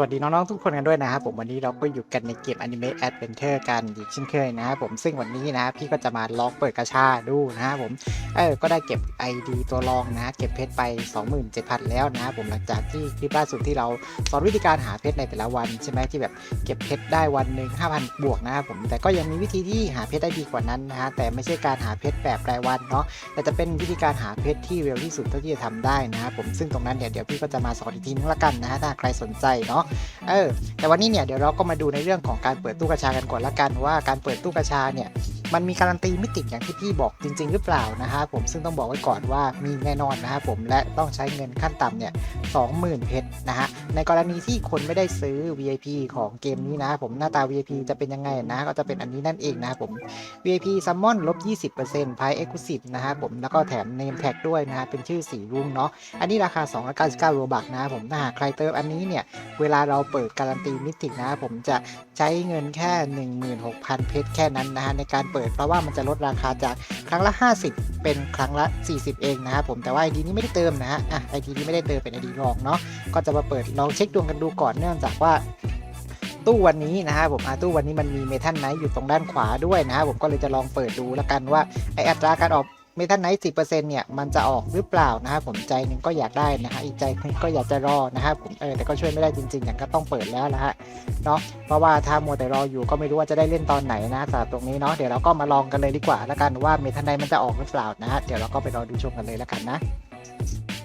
สวัสดีน้องๆทุกคนกันด้วยนะครับผมวันนี้เราก็อยู่กันในเกม Anime Adventure กันอีกเช่นเคยนะครับผมซึ่งวันนี้นะพี่ก็จะมาล็อกเปิดกระชาดูนะครับผมเออก็ได้เก็บ ID ตัวรองนะเก็บเพชรไป 27,000 แล้วนะครับผมหลังจากที่คลิปล่าสุดที่เราสอนวิธีการหาเพชรในแต่ละวันใช่ไหมที่แบบเก็บเพชรได้วันหนึ่ง5,000 บวกนะครับผมแต่ก็ยังมีวิธีที่หาเพชรได้ดีกว่านั้นนะฮะแต่ไม่ใช่การหาเพชรแบบรายวันเนาะแต่จะเป็นวิธีการหาเพชรที่เร็วที่สุดเท่าที่จะทำได้นะครับผมซึ่งตรงนั้นเนี่ยเดี๋ยวพี่ก็จะมาสอนอีกทีนึงละกันนะฮะถ้าใครสนใจเนาะเออแต่วันนี้เนี่ยเดี๋ยวเราก็มาดูในเรื่องของการเปิดตู้กระชากันก่อนละกันว่าการเปิดตู้กระชาเนี่ย มันมีการันตีมิติอย่างที่พี่บอกจริง ๆ หรือเปล่านะฮะผมซึ่งต้องบอกไว้ก่อนว่ามีแน่นอนนะครับผมและต้องใช้เงินขั้นต่ำเนี่ย20,000เพชรนะฮะในกรณีที่คนไม่ได้ซื้อ VIP ของเกมนี้นะผมหน้าตา VIP จะเป็นยังไงนะก็จะเป็นอันนี้นั่นเองนะผม VIP Summon ลบ 20% p i Exclusive นะครับผมแล้วก็แถม Name Tag ด้วยนะฮะเป็นชื่อสีรุ้งเนาะอันนี้ราคา 299โรบักนะครับผมถ้าหากใครเติมอันนี้เนี่ยเวลาเราเปิดการันตีมิตินะผมจะใช้เงินแค่ 16,000 เพชรแค่นั้นนะฮะในการเปิดเพราะว่ามันจะลดราคาจากครั้งละ 50 เป็นครั้งละ 40 เองนะครับผมแต่ว่าไอดีนี้ไม่ได้เติมนะฮะอะ ID นี้ไม่ได้เติมเป็นไอดีรองเนาะก็จะมาเปิดลองเช็คดวงกันดูก่อนเนื่องจากว่าตู้วันนี้นะครับผมอาตู้วันนี้มันมีเมทัลไนท์อยู่ตรงด้านขวาด้วยนะครับผมก็เลยจะลองเปิดดูแล้วกันว่าไออัตราการออก เมทัลไนท์สิเนี่ยมันจะออกหรือเปล่านะครับผมใจหนึ่งก็อยากได้นะฮะอีกใจนึงก็อยากจะรอนะครับผมเออแต่ก็ช่วยไม่ได้จริงๆอย่างก็ต้องเปิดแล้วนะฮะเนาะเพราะว่าถ้ามัวแต่รออยู่ก็ไม่รู้ว่าจะได้เล่นตอนไหนนะสำหรับตรงนี้เนาะเดี๋ยวเราก็มาลองกันเลยดีกว่าแล้วกันว่าเมทัลไนท์มันจะออกหรือเปล่านะฮะเดี๋ยวเราก็ไปรอดูชมกันเลยแล้วกันนะ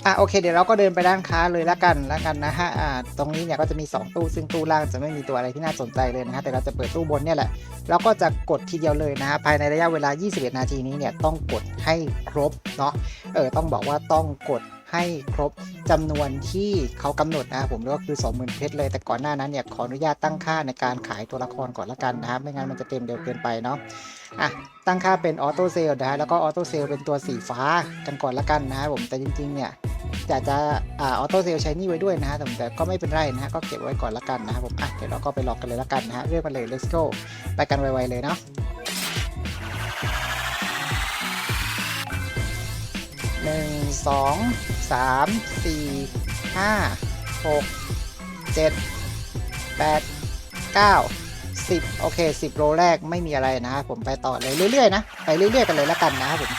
อะโอเคเดี๋ยวเราก็เดินไปด้านค้าเลยละกันละกันนะฮะอ่าตรงนี้เนี่ยก็จะมี 2 ตู้ซึ่งตู้ล่างจะไม่มีตัวอะไรที่น่าสนใจเลยนะฮะแต่เราจะเปิดตู้บนเนี่ยแหละเราก็จะกดทีเดียวเลยนะฮะภายในระยะเวลา 21 นาทีนี้เนี่ยต้องกดให้ครบเนาะเออต้องบอกว่าต้องกด ให้ครบจำนวนที่เขากำหนดนะครับผมก็คือ20,000เพชรเลยแต่ก่อนหน้านั้นเนี่ยขออนุญาตตั้งค่าในการขายตัวละครก่อนละกันนะครับไม่งั้นมันจะเต็มเร็วเกินไปเนาะอะตั้งค่าเป็นออโต้เซลนะฮะแล้วก็ออโต้เซลเป็นตัวสีฟ้ากันก่อนละกันนะครับผมแต่จริงๆเนี่ยอยากจะอ่าออโต้เซลใช้นี่ไว้ด้วยนะฮะแต่แต่ก็ไม่เป็นไรนะฮะก็เก็บไว้ก่อนละกันนะครับผมอะเดี๋ยวเราก็ไปลองกันเลยละกันนะฮะเรื่องมันเลย let's go ไปกันไวๆเลยเนาะหนึ่งสอง สามสี่ห้าหกเจ็ดแปดเก้าสิบโอเคสิบโลแรกไม่มีอะไรนะครับผมไปต่อเลยเรื่อยๆนะ ไปเรื่อยๆกันเลยละกันนะครับผม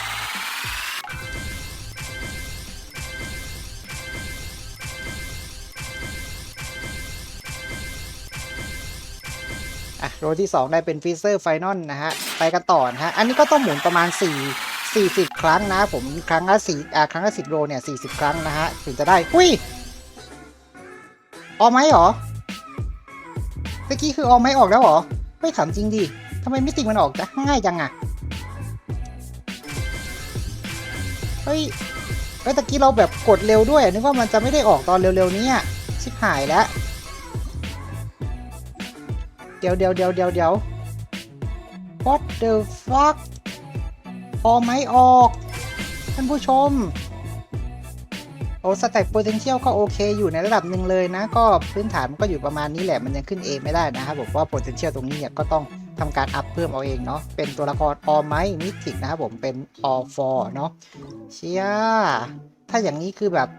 อะโรที่ 2 ได้เป็นฟีเซอร์ไฟนอลนะฮะ ไปกันต่อนะฮะ อันนี้ก็ต้องหมุนประมาณ 4 40 ครั้งนะ ผมครั้งละ4อ่าครั้งละ10โรเนี่ย40 ครั้งนะฮะถึงจะได้อุ้ยออกไหมหรอเมื่อกี้คือออกไหมออกแล้วหรอไม่ขำจริงดิทำไมมิติมันออกจะง่ายจังอะเฮ้ยเฮ้ยตะกี้เราแบบกดเร็วด้วยนึกว่ามันจะไม่ได้ออกตอนเร็วๆนี้ชิบหายแล้วเดี๋ยวเดี๋ยวเดี๋ยวเดี๋ยวเดี๋ยว what the fuck ออไหมออก ท่านผู้ชม โอ้สแต็กโพเทนเชียลก็โอเคอยู่ในระดับหนึ่งเลยนะ ก็พื้นฐานมันก็อยู่ประมาณนี้แหละมันยังขึ้นเองไม่ได้นะครับผมว่าโพเทนเชียลตรงนี้เนี่ยก็ต้องทำการอัพเพิ่มเอาเองเนาะเป็นตัวละครออไหมมิถิกนะครับผมเป็นออฟอเนาะเชียถ้าอย่างนี้คือแบบ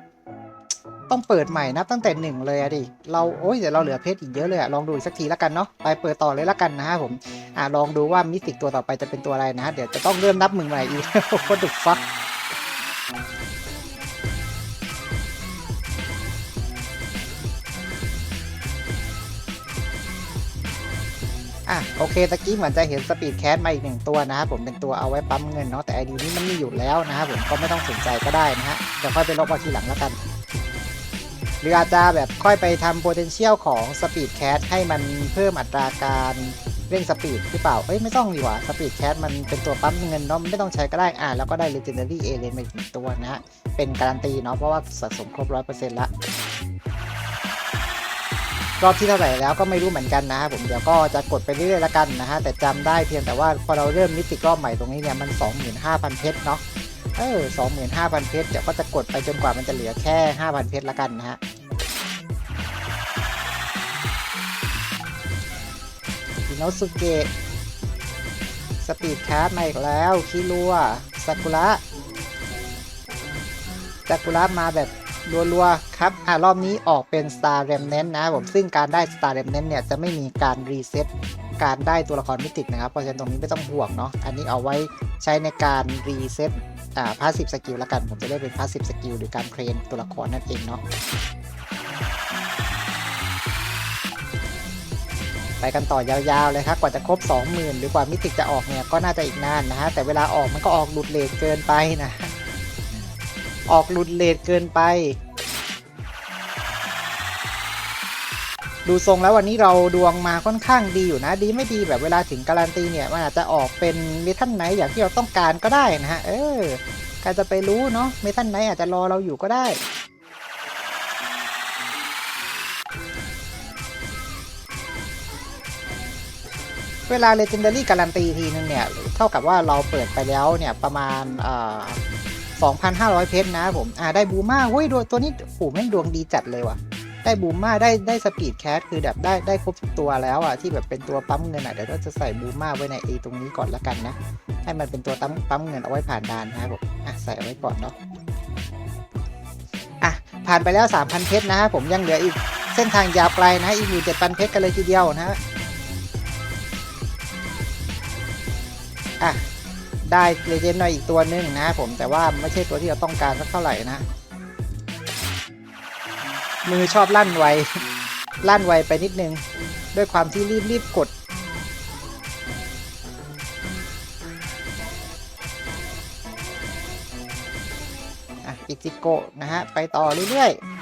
ต้องเปิดใหม่นับตั้งแต่หนึ่งเลยอะดิ เราโอ้ยเดี๋ยวเราเหลือเพชรอีกเยอะเลยอะลองดูอีกสักทีแล้วกันเนาะไปเปิดต่อเลยละกันนะฮะผมอ่าลองดูว่ามิติกตัวต่อไปจะเป็นตัวอะไรนะฮะเดี๋ยวจะต้องเริ่มนับมึงใหม่อีก What the fuck อะโอเคตะกี้เหมือนจะเห็นสปีดแคสมาอีกหนึ่งตัวนะครับผมเป็นตัวเอาไว้ปั๊มเงินเนาะแต่ไอดีนี้มันมีอยู่แล้วนะครับผมก็ไม่ต้องสนใจก็ได้นะฮะเดี๋ยวค่อยไปลบเอาทีหลังแล้วกัน รืออาจจะแบบค่อยไปทำ potential ของ speed cat ให้มันเพิ่มอัตราการเร่งสปีดหรือเปล่า เอ้ยไม่ต้องดีกว่า speed cat มันเป็นตัวปั๊มเงินเนาะไม่ต้องใช้ก็ได้อ่าแล้วก็ได้ legendary alien มาอีกตัวนะฮะ เป็นการันตีเนาะเพราะว่าสะสมครบ100%ละ รอบที่เท่าไหร่แล้วก็ไม่รู้เหมือนกันนะผมเดี๋ยวก็จะกดไปเรื่อยๆล้วกันนะฮะ แต่จำได้เพียงแต่ว่าพอเราเริ่มมิติรอบใหม่ตรงนี้เนี่ยมัน 25,000 เพชรเนาะเออสองหมื่นห้าพันเพชรเดี๋ยวก็จะกดไปจนกว่ามันจะเหลือแค่ห้าพันเพชรละกันนะฮะ โนสุเกะสปีดแคสมาอีกแล้ว คิรัวซากุระซากุระมาแบบรัวๆ ครับ อ่ารอบนี้ออกเป็น Star Remnant นะผม ซึ่งการได้ Star Remnant เนี่ย จะไม่มีการรีเซ็ตการได้ตัวละครมิติกนะครับ เพราะฉะนั้นตรงนี้ไม่ต้องห่วงเนาะ อันนี้เอาไว้ใช้ในการรีเซ็ตอ่าพาสซีฟสกิลล้วกัน ผมจะเรียกเป็นพาสซีฟสกิลหรือการเทรนตัวละครนั่นเองเนาะ กันต่อยาวๆเลยครับกว่าจะครบ 20,000 หรือกว่ามิติกจะออกเนี่ยก็น่าจะอีกนานนะฮะแต่เวลาออกมันก็ออกหลุดเลทเกินไปนะออกหลุดเลทเกินไป ดูทรงแล้ววันนี้เราดวงมาค่อนข้างดีอยู่นะ ดีไม่ดีแบบเวลาถึงการันตีเนี่ยมันอาจจะออกเป็นเมทัลไนท์อย่างที่เราต้องการก็ได้นะฮะเออใครจะไปรู้เนาะเมทัลไนท์อาจจะรอเราอยู่ก็ได้ เวลา Legendary การันตีทีนึงเนี่ย เท่ากับว่าเราเปิดไปแล้วเนี่ย ประมาณอ่า2,500 เพชรนะผม อ่า ได้บูมาเฮ้ยตัวตัวนี้โอ้โหแม่งดวงดีจัดเลยว่ะ ได้บูมาได้ได้สปีดแคสคือแบบได้ได้ครบทุกตัวแล้วอะ ที่แบบเป็นตัวปั๊มเงินอะ เดี๋ยวเราจะใส่บูมาไว้ในไอตรงนี้ก่อนละกันนะ ให้มันเป็นตัวปั๊มปั๊มเงินเอาไว้ผ่านด่านนะครับผมอะใส่เอาไว้ก่อนเนาะ อะ ผ่านไปแล้ว 3,000 เพชรนะผมยังเหลืออีกเส้นทางยาวไกลนะ อีกหมื่นเจ็ดพันเพชรกันเลยทีเดียวนะฮะ อะได้เลเจนด์หน่อยอีกตัวหนึ่งนะผมแต่ว่าไม่ใช่ตัวที่เราต้องการสักเท่าไหร่นะ มือชอบลั่นไว ลั่นไวไปนิดนึง ด้วยความที่รีบรีบกด อะอิจิโกะนะฮะ ไปต่อเรื่อยๆ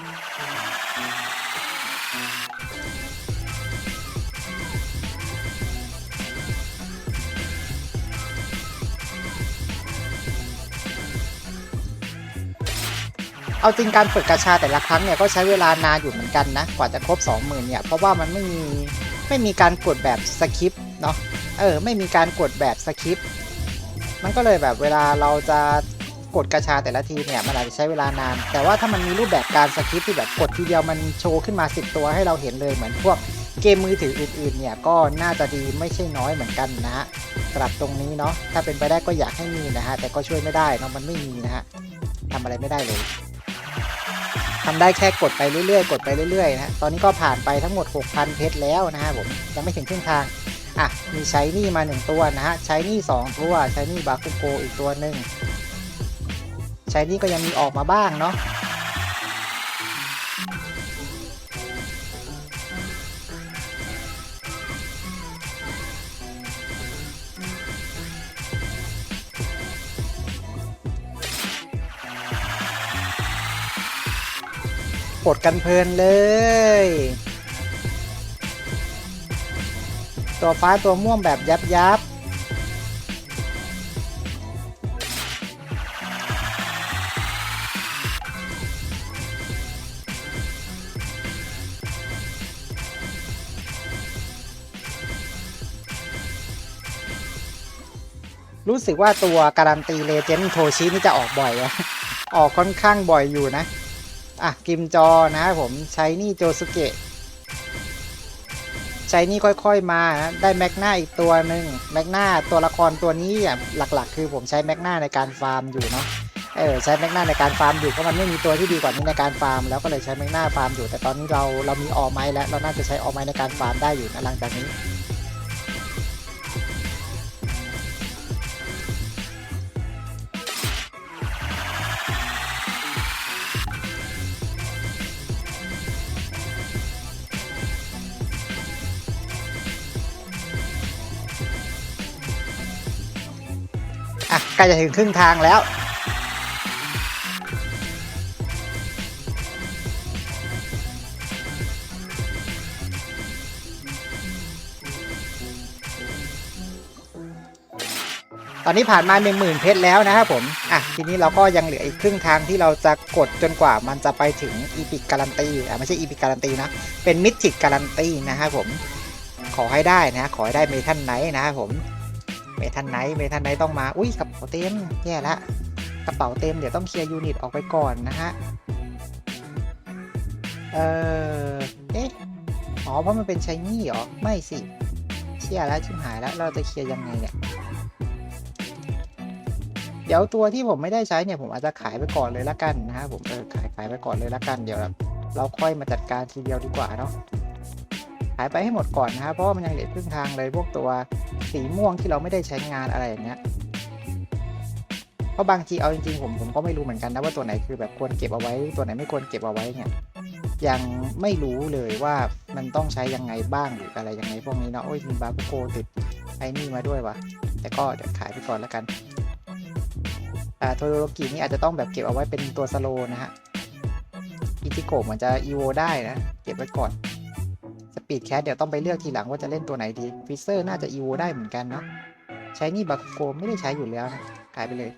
เอาจริงการเปิดกระชาแต่ละครั้งเนี่ยก็ใช้เวลานานอยู่เหมือนกันนะ กว่าจะครบ 20,000เนี่ยเพราะว่ามันไม่มีไม่มีการกดแบบสคริปต์เนาะเออไม่มีการกดแบบสคริปต์มันก็เลยแบบเวลาเราจะกดกระชาแต่ละทีเนี่ยมันอาจจะใช้เวลานาน แต่ว่าถ้ามันมีรูปแบบการสคริปต์ที่แบบกดทีเดียวมันโชว์ขึ้นมา 10 ตัวให้เราเห็นเลยเหมือนพวกเกมมือถืออื่นๆเนี่ยก็น่าจะดีไม่ใช่น้อยเหมือนกันนะฮะสำหรับตรงนี้เนาะถ้าเป็นไปได้ก็อยากให้มีนะฮะแต่ก็ช่วยไม่ได้เนาะมันไม่มีนะฮะทำอะไรไม่ได้เลย ทำได้แค่กดไปเรื่อยๆ กดไปเรื่อยๆนะตอนนี้ก็ผ่านไปทั้งหมด 6,000 เพชรแล้วนะฮะผมยังไม่ถึงครึ่งทางอะมีใช้นี่มา 1 ตัวนะฮะใช้นี่ 2 ตัวใช้นี่บาคุโกอีกตัวหนึ่งใช้นี่ก็ยังมีออกมาบ้างเนาะ กดกันเพลินเลย ตัวฟ้าตัวม่วงแบบยับยับรู้สึกว่าตัวการันตีเลเจนด์โทชินี่จะออกบ่อยอะออกค่อนข้างบ่อยอยู่นะ อะกิมจอนะครับผมใช้นี่โจสุเกะใช้นี่ค่อยๆมานะได้แมกนาอีกตัวหนึ่งแมกนาตัวละครตัวนี้อะหลักๆ คือผมใช้แมกนาในการฟาร์มอยู่เนาะเออใช้แมกนาในการฟาร์มอยู่เพราะมันไม่มีตัวที่ดีกว่านี้ในการฟาร์ม แล้วก็เลยใช้แมกนาฟาร์มอยู่ แต่ตอนนี้เราเรามีออไม้แล้วเราน่าจะใช้ออไม้ในการฟาร์มได้อยู่นะหลังจากนี้ ใกล้จะถึงครึ่งทางแล้ว ตอนนี้ผ่านมา1 0,000เพชรแล้วนะครับผม อะ ทีนี้เราก็ยังเหลืออีกครึ่งทางที่เราจะกดจนกว่ามันจะไปถึงอีพิกการันตีอะไม่ใช่อีพิกการันตีนะ เป็นมิติกการันตีนะครับผม ขอให้ได้นะ ขอให้ได้เมทัลไนท์นะครับผม เมทันไนท์เมทันไนท์ต้องมา อุ้ยกระเป๋าเต็ม แย่ละกระเป๋าเต็มเดี๋ยวต้องเคลียร์ยูนิตออกไปก่อนนะฮะ เออเอ๊ะ อ๋อ เพราะมันเป็นชายนี่เหรอ ไม่สิ เชี่ยแล้วชิบหายแล้ว เราจะเคลียร์ยังไงเนี่ย เดี๋ยวตัวที่ผมไม่ได้ใช้เนี่ยผมอาจจะขายไปก่อนเลยละกันนะครับผมเออขายขายไปก่อนเลยละกันเดี๋ยวเราค่อยมาจัดการทีเดียวดีกว่าเนาะ ขายไปให้หมดก่อนนะครับเพราะว่ามันยังเหลือครึ่งทางเลยพวกตัวสีม่วงที่เราไม่ได้ใช้งานอะไรอย่างเงี้ยเพราะบางทีเอาจริงๆผมผมก็ไม่รู้เหมือนกันนะว่าตัวไหนคือแบบควรเก็บเอาไว้ ตัวไหนไม่ควรเก็บเอาไว้เนี่ยยังไม่รู้เลยว่ามันต้องใช้ยังไงบ้างหรืออะไรยังไงพวกนี้เนาะโอ้ยมีบาโกติดไอ้นี่มาด้วยวะแต่ก็เดี๋ยวขายไปก่อนแล้วกันอ่าโทโรโรกินี่อาจจะต้องแบบเก็บเอาไว้เป็นตัวสโลนะฮะอิจิโกะเหมือนจะอีโวได้นะ เก็บไว้ก่อน ปีดแคสเดี๋ยวต้องไปเลือกทีหลังว่าจะเล่นตัวไหนดีฟิเซอร์น่าจะอีโวได้เหมือนกันเนาะใช้นี่บัคโกไม่ได้ใช้อยู่แล้วนะขายไปเลย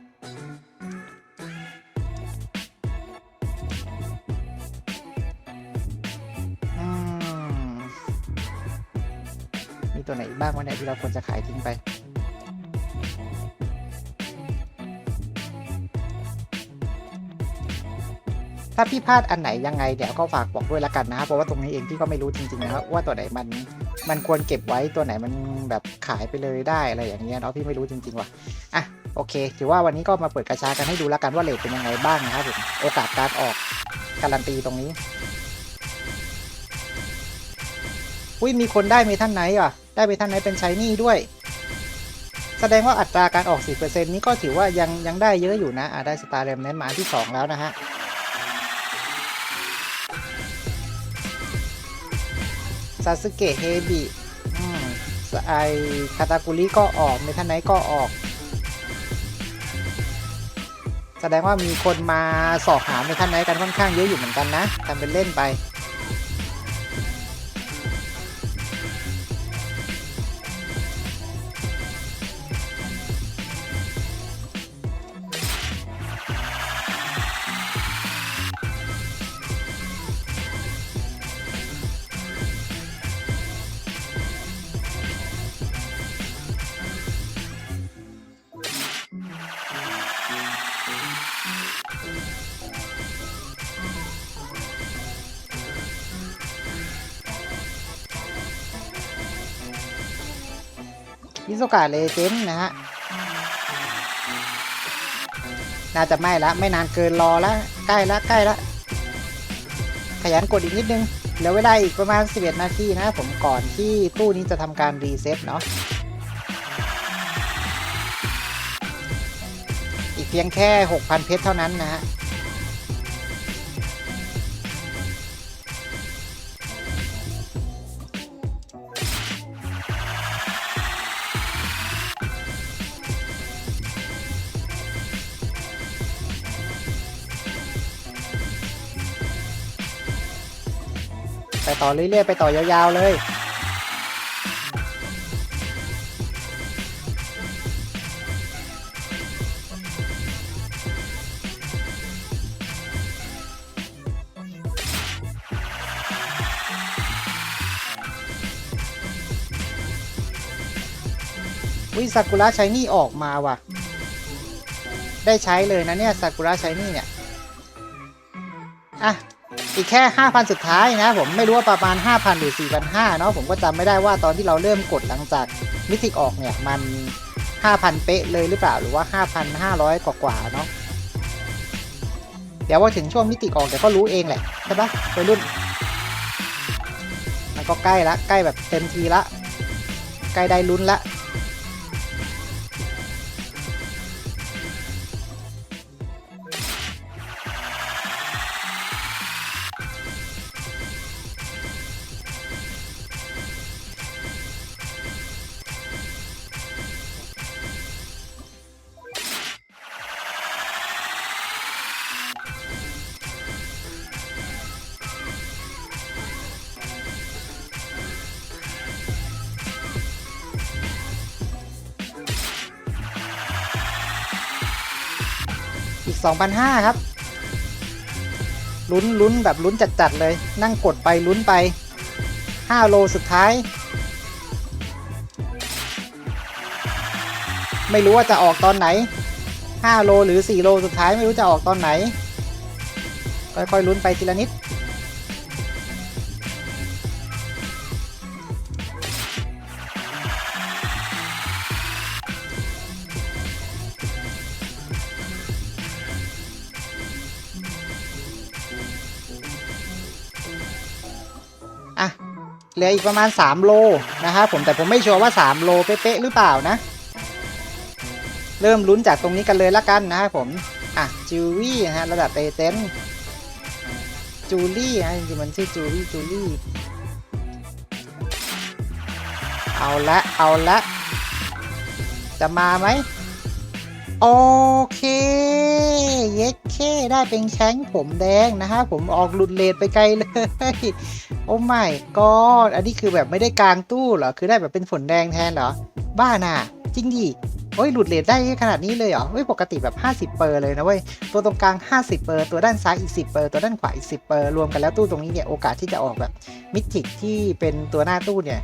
มีตัวไหนบ้างวะเนี่ยที่เราควรจะขายทิ้งไป ถ้าพี่พลาดอันไหนยังไงเดี๋ยวก็ฝากบอกด้วยละกันนะครับเพราะว่าตรงนี้เองพี่ก็ไม่รู้จริงๆนะครับว่าตัวไหนมันมันควรเก็บไว้ตัวไหนมันแบบขายไปเลยได้อะไรอย่างเงี้ยเนาะพี่ไม่รู้จริงๆว่ะอะโอเค ถือว่าวันนี้ก็มาเปิดกระชากันให้ดูละกันว่าเลทเป็นยังไงบ้างนะครับผมโอกาสการออกการันตีตรงนี้อุ้ยมีคนได้เมทันไนท์ว่ะ ได้เมทันไนท์เป็นชายนี่ด้วย แสดงว่าอัตราการออก10%นี้ก็ถือว่ายังยังได้เยอะอยู่นะอะได้สตาร์เรมเน้นมาที่ 2 แล้วนะฮะ ซาสึเกะเฮบิอืมไอคาตากุริก็ออกเมทันไนท์ก็ออก แสดงว่ามีคนมาสอบหาเมทันไนท์กันค่อนข้างเยอะอยู่เหมือนกันนะทำเป็นเล่นไป มิโซกะเลเจนนะฮะ น่าจะไม่ละ ไม่นานเกินรอล้วใกล้ละใกล้ละขยันกดอีกนิดนึงเหลือเวลาอีกประมาณ 11 นาทีนะผมก่อนที่ตู้นี้จะทำการรีเซ็ตเนาะอีกเพียงแค่ 6,000 เพชรเท่านั้นนะฮะ ไปต่อเรื่อยๆ ไปต่อยาวๆเลย วิซากุระชายนี่ออกมาว่ะ ได้ใช้เลยนะเนี่ยซากุระชายนี่เนี่ย อะ อีกแค่ 5,000 สุดท้ายนะผมไม่รู้ว่าประมาณ 5,000 หรือ 4,500เนาะผมก็จำไม่ได้ว่าตอนที่เราเริ่มกดหลังจากมิติออกเนี่ย มัน 5,000 เป๊ะเลยหรือเปล่าหรือว่า 5,500 กว่าๆเนาะเดี๋ยวว่าถึงช่วงมิติออกเดี๋ยวก็รู้เองแหละใช่ปะไปรุ่น มันก็ใกล้ละใกล้แบบเต็มทีละ ใกล้ได้ลุ้นละ 2,500 ครับ ลุ้นลุ้นแบบลุ้นจัดๆเลย นั่งกดไปลุ้นไป 5 โลสุดท้าย ไม่รู้ว่าจะออกตอนไหน 5 โลหรือ 4 โลสุดท้ายไม่รู้จะออกตอนไหน ค่อยๆลุ้นไปทีละนิด เหลืออีกประมาณ 3 โลนะครับผมแต่ผมไม่ชัวร์ว่า 3 โลเป๊ะๆหรือเปล่านะ เริ่มลุ้นจากตรงนี้กันเลยละกันนะครับผม อะจูวี่นะฮะระดับเอเจนจูลี่นะจริงๆมันชื่อจูลี่จูลี่ เอาละเอาละจะมาไหม โอเค เย็ดเค ได้เป็นแช้งผมแดงนะฮะ ผมออกหลุดเลทไปไกลเลย โอ้ไม่ก็อันนี้คือแบบไม่ได้กลางตู้เหรอ คือได้แบบเป็นฝนแดงแทนเหรอ บ้าน่ะ จริงดิโอ้ยหลุดเลทได้ขนาดนี้เลยเหรอเฮ้ยปกติแบบ 50 เปอร์เลยนะเว้ย ตัวตรงกลาง 50 เปอร์ ตัวด้านซ้ายอีก 10 เปอร์ ตัวด้านขวาอีก 10 เปอร์ รวมกันแล้วตู้ตรงนี้เนี่ย โอกาสที่จะออกแบบมิติที่เป็นตัวหน้าตู้เนี่ย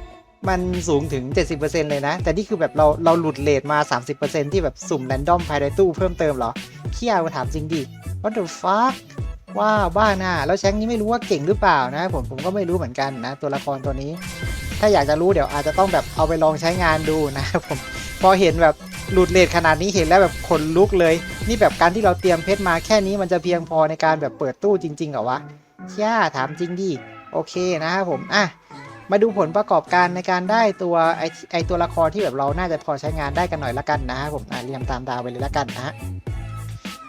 มันสูงถึง 70%เลยนะ แต่นี่คือแบบเราเราหลุดเลทมา 30%ที่แบบสุ่มแรนดอมภายในตู้เพิ่มเติมเหรอเคี่ยวถามจริงดิ what the fuck ว้าวบ้าน่ะแล้วแชงนี้ไม่รู้ว่าเก่งหรือเปล่านะ ผมผมก็ไม่รู้เหมือนกันนะ ตัวละครตัวนี้ ถ้าอยากจะรู้เดี๋ยวอาจจะต้องแบบเอาไปลองใช้งานดูนะผมพอเห็นแบบหลุดเลทขนาดนี้เห็นแล้วแบบขนลุกเลย นี่แบบการที่เราเตรียมเพชรมาแค่นี้มันจะเพียงพอในการแบบเปิดตู้จริงๆเหรอวะเชี่ยถามจริงดิโอเคนะครับผมอะ มาดูผลประกอบการในการได้ตัวไอไอตัวละครที่แบบเราน่าจะพอใช้งานได้กันหน่อยละกันนะครับผมเรียงตามดาวไปเลยละกันนะฮะ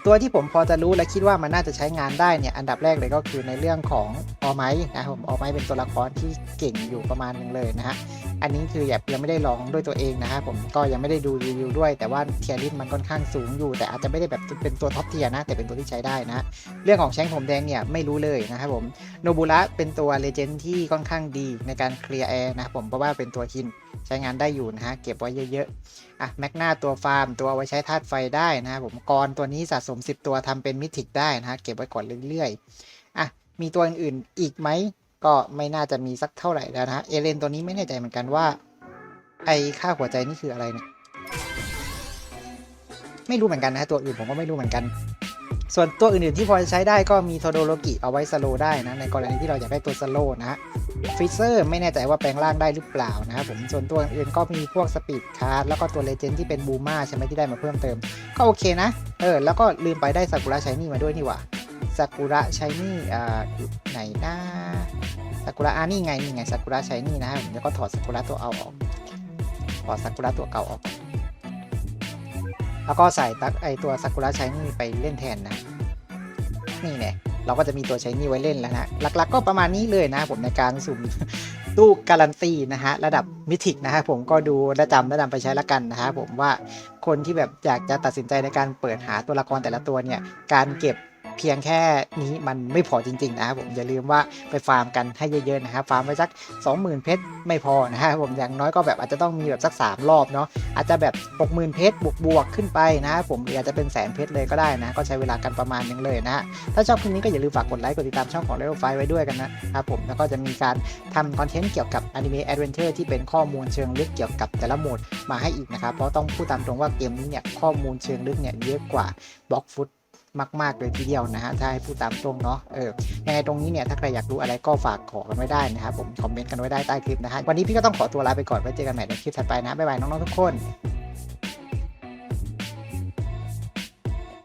ตัวที่ผมพอจะรู้และคิดว่ามันน่าจะใช้งานได้เนี่ยอันดับแรกเลยก็คือในเรื่องของออไม้นะครับผมออไม้เป็นตัวละครที่เก่งอยู่ประมาณหนึงเลยนะฮะ อันนี้คือแบบยังไม่ได้ลองด้วยตัวเองนะครับผมก็ยังไม่ได้ดูรีวิวด้วย แต่ว่าเทียริสมันค่อนข้างสูงอยู่ แต่อาจจะไม่ได้แบบเป็นตัวท็อปเทียร์นะ แต่เป็นตัวที่ใช้ได้นะ เรื่องของแชงผมแดงเนี่ยไม่รู้เลยนะครับผมโนบุระเป็นตัวเลเจนด์ที่ค่อนข้างดีในการเคลียร์แอร์นะครับผมเพราะว่าเป็นตัวฮินใช้งานได้อยู่นะฮะเก็บไว้เยอะๆอะแมกนาตัวฟาร์มตัวเอาไว้ใช้ธาตุไฟได้นะครับผมกรตัวนี้สะสม 10 ตัวทำเป็นมิติกได้นะฮะเก็บไว้ก่อนเรื่อยๆอะมีตัวอื่นๆอีกไหม ก็ไม่น่าจะมีสักเท่าไหร่แล้วนะเอเลนตัวนี้ไม่แน่ใจเหมือนกันว่า ไอค่าหัวใจนี่คืออะไรเนี่ยไม่รู้เหมือนกันนะตัวอื่นผมก็ไม่รู้เหมือนกัน ส่วนตัวอื่นๆที่พอจะใช้ได้ก็มีโทโดโลกิเอาไว้สโลได้นะ ในกรณีที่เราอยากได้ตัวสโลนะฟิเซอร์ไม่แน่ใจว่าแปลงร่างได้หรือเปล่านะครับผมส่วนตัวอื่นก็มีพวกสปีดคาร์ดแล้วก็ตัวเลเจนด์ที่เป็นบูมาใช่ไหมที่ได้มาเพิ่มเติม ก็โอเคนะ เออ แล้วก็ลืมไปได้ซากุระชายนี่มาด้วยนี่หว่าซากุระชายนี่อ่าอยู่ไหนนะ ซากุระอ่านี่ไงนี่ไงซากุระใชายนี่นะครับแล้วก็ถอดซากุระตัวเอาออกถอดซากุระตัวเก่าออก แล้วก็ใส่ตักไอตัวซากุระใชายนี่ไปเล่นแทนนะนี่เนี่ยเราก็จะมีตัวใช้นี่ไว้เล่นแล้วนะหลักๆ ก็ประมาณนี้เลยนะผมในการสุ่มตู้การันตีนะฮะระดับมิติกนะฮะผมก็ดูและจำและนำไปใช้ละกันนะฮะผมว่าคนที่แบบอยากจะตัดสินใจในการเปิดหาตัวละครแต่ละตัวเนี่ยการเก็บ เพียงแค่นี้มันไม่พอจริง ๆ นะครับผมอย่าลืมว่าไปฟาร์มกันให้เยอะๆนะครับฟาร์มไปสัก 20,000 เพชรไม่พอนะฮะผมอย่างน้อยก็แบบอาจจะต้องมีแบบสัก 3 รอบเนาะอาจจะแบบ 60,000 เพชรบวกบวกๆขึ้นไปนะครับผมหรืออาจจะเป็นแสนเพชรเลยก็ได้นะ ก็ใช้เวลากันประมาณนึงเลยนะฮะถ้าชอบคลิปนี้ก็อย่าลืมฝากกดไลค์กดติดตามช่องของ Level 5ไว้ด้วยกันนะครับผมแล้วก็จะมีการทำคอนเทนต์เกี่ยวกับอนิเมะแอดเวนเจอร์ที่เป็นข้อมูลเชิงลึกเกี่ยวกับแต่ละโหมดมาให้อีกนะครับเพราะต้องพูดตามตรงว่าเกมนี้เนี่ยข้อมูลเชิงลึกเนี่ยเยอะกว่าบล็อกฟุต มากๆเลยทีเดียวนะฮะถ้าให้พูดตามตรงเนาะเออยังไงตรงนี้เนี่ยถ้าใครอยากรู้อะไรก็ฝากขอกันไว้ได้นะครับผมคอมเมนต์กันไว้ได้ใต้คลิปนะฮะวันนี้พี่ก็ต้องขอตัวลาไปก่อนไว้เจอกันใหม่ในคลิปถัดไปนะบ๊ายบายน้องๆทุกคน